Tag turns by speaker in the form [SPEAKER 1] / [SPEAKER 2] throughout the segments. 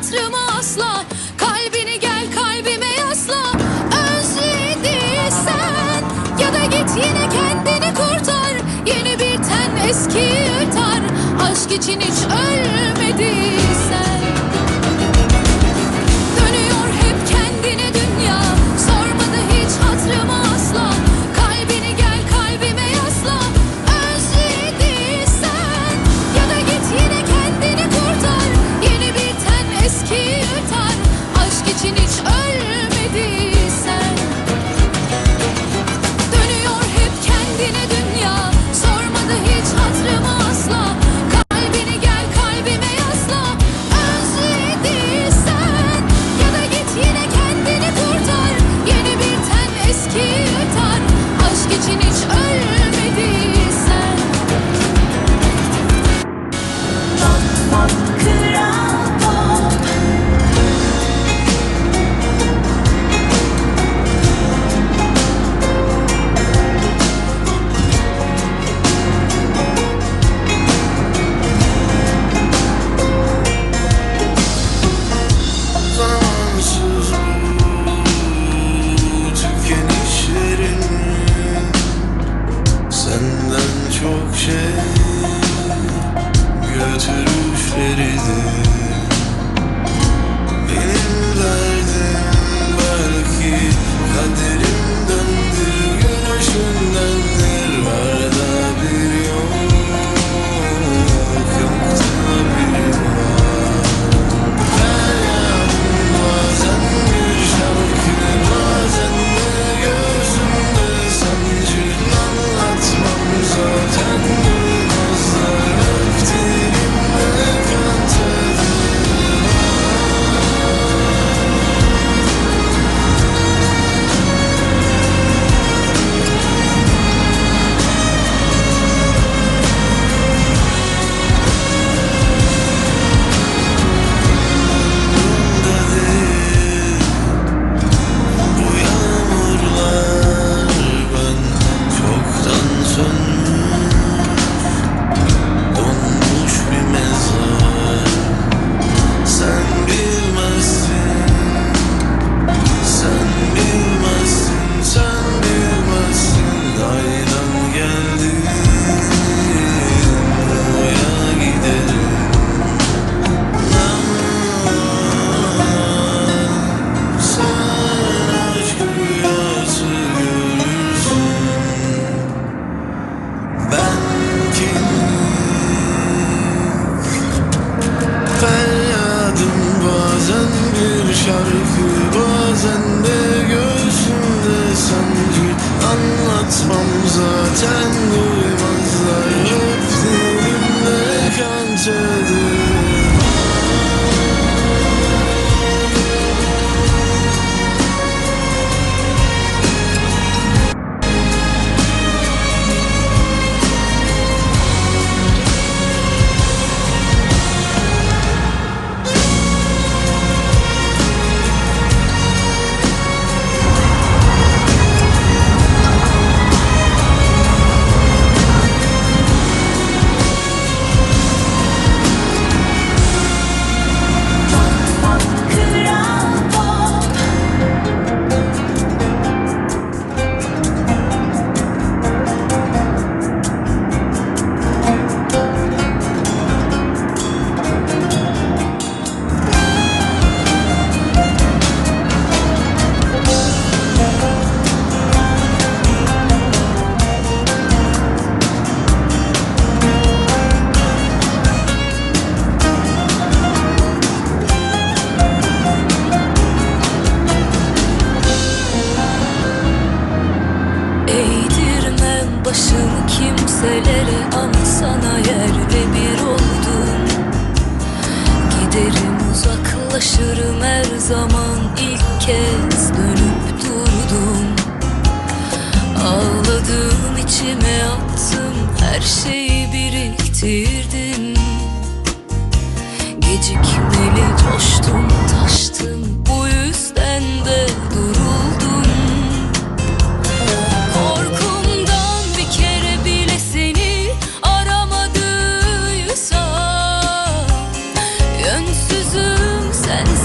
[SPEAKER 1] hatırıma asla Kalbini gel kalbime yasla. Özlediysen ya da git yine kendini kurtar. Yeni bir ten eskiyi yutar Aşk için hiç öl 真的 her şeyi biriktirdim Gecikmeli coştum taştım bu yüzden de duruldum Korkumdan bir kere bile seni aramadıysa Yönsüzüm
[SPEAKER 2] sensin.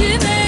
[SPEAKER 2] tu